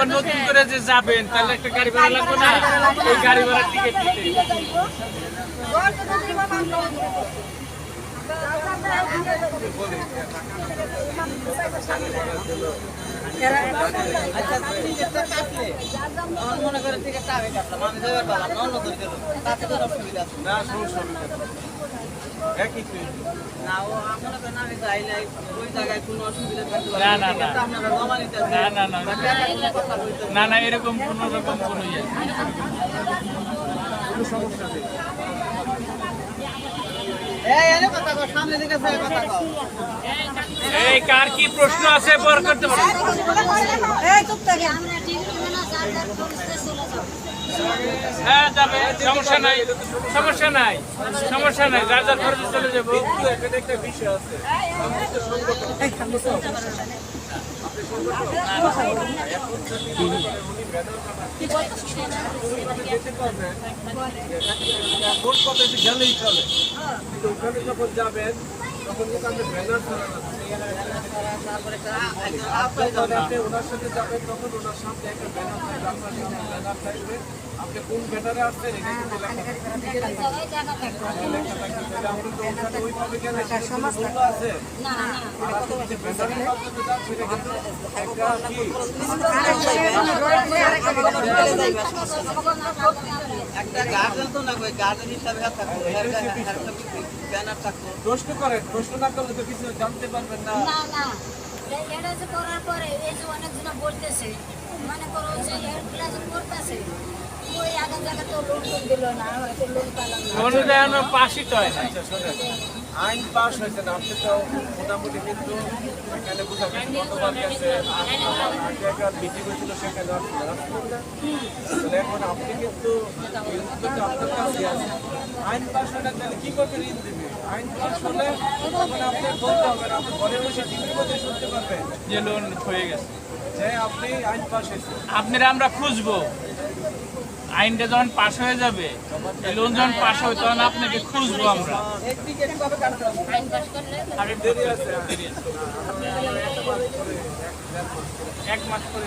আবার নতুন করে যে যাবেন, তাহলে একটা গাড়ি ভাড়া লাগবে না? এই গাড়ি ভাড়ার টিকিট দিতে। আচ্ছা না না সমস্যা নেই। না নাই কোনো পারে এরকম কোনো রকম কোনো ইয়ে নেই। এই কথা কও এই কার কি প্রশ্ন আছে বর করতে পারো আমরা টিভি না চার্জার খুঁজতে চলে যাব হ্যাঁ যাবে। সমস্যা নাই। সমস্যা নাই। সমস্যা নাই। যার যার খরচে চলে যাব। একটা বিষয় আছে ভোট কত গেলেই চলে। কিন্তু আপনি একটা যখন আপনি ওনার সাথে যাবেন তখন ওনার সামনে একটা ব্যানার থাকবে আপনার সামনে ব্যানার থাকবে আপনি কোন আসছেন থাকবে থাকবে থাকবে আমরা তো ওইভাবে গেলে আছে না না আর আপনি যে ব্যানারের মাধ্যমে যান সেটা কিন্তু একটা কি তো না কই হিসাবে থাকতো ব্যানার প্রশ্ন করেন প্রশ্ন না করলে তো কিছু জানতে পারবেন না। না না। এটা যে করার পরে এই যে অনেকজন বলতেছে মনে করো যে এর ক্লাসে করতেছে ওই আগে জায়গা তো লোন দিল না হয়তো লোন পালাম না। অনুদান পাশই তো হয় আচ্ছা শোনেন। আইন পাস হয়েছে না আপনি তো মোটামুটি কিন্তু এখানে বোঝা গেছে গেছে আগে একটা মিটিং হয়েছিল সেখানে আসলেন আসলেন না? তাহলে এখন আপনি কিন্তু আপনার কাছে আইন পাস হলে তাহলে কি ঋণ দিবে আইন পাস হলে তখন আপনি বলতে হবে না, আপনি ঘরে বসে টিভির মধ্যে শুনতে পারবেন। যে লোন হয়ে গেছে। যে আপনি আইন পাস হয়েছে আপনারা আমরা খুঁজবো। আইনটা যখন পাস হয়ে যাবে লোন যখন পাস হবে তখন আপনাকে খুঁজবো আমরা। কবে কাটতে হবে আইন পাস করলে আরে দেরি আছে দেরি আছে এক মাস করে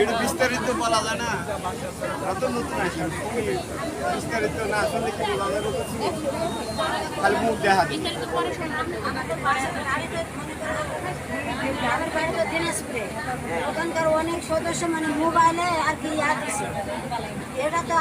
একটু বিস্তারিত বলা যায় না। এত নতুন আসে বিস্তারিত না আসলে কি বলা যাবে? খালি মুখ দেখা ওখানকার অনেক সদস্য মানে মোবাইলে আর কি ইয়া দিছে। এটা তো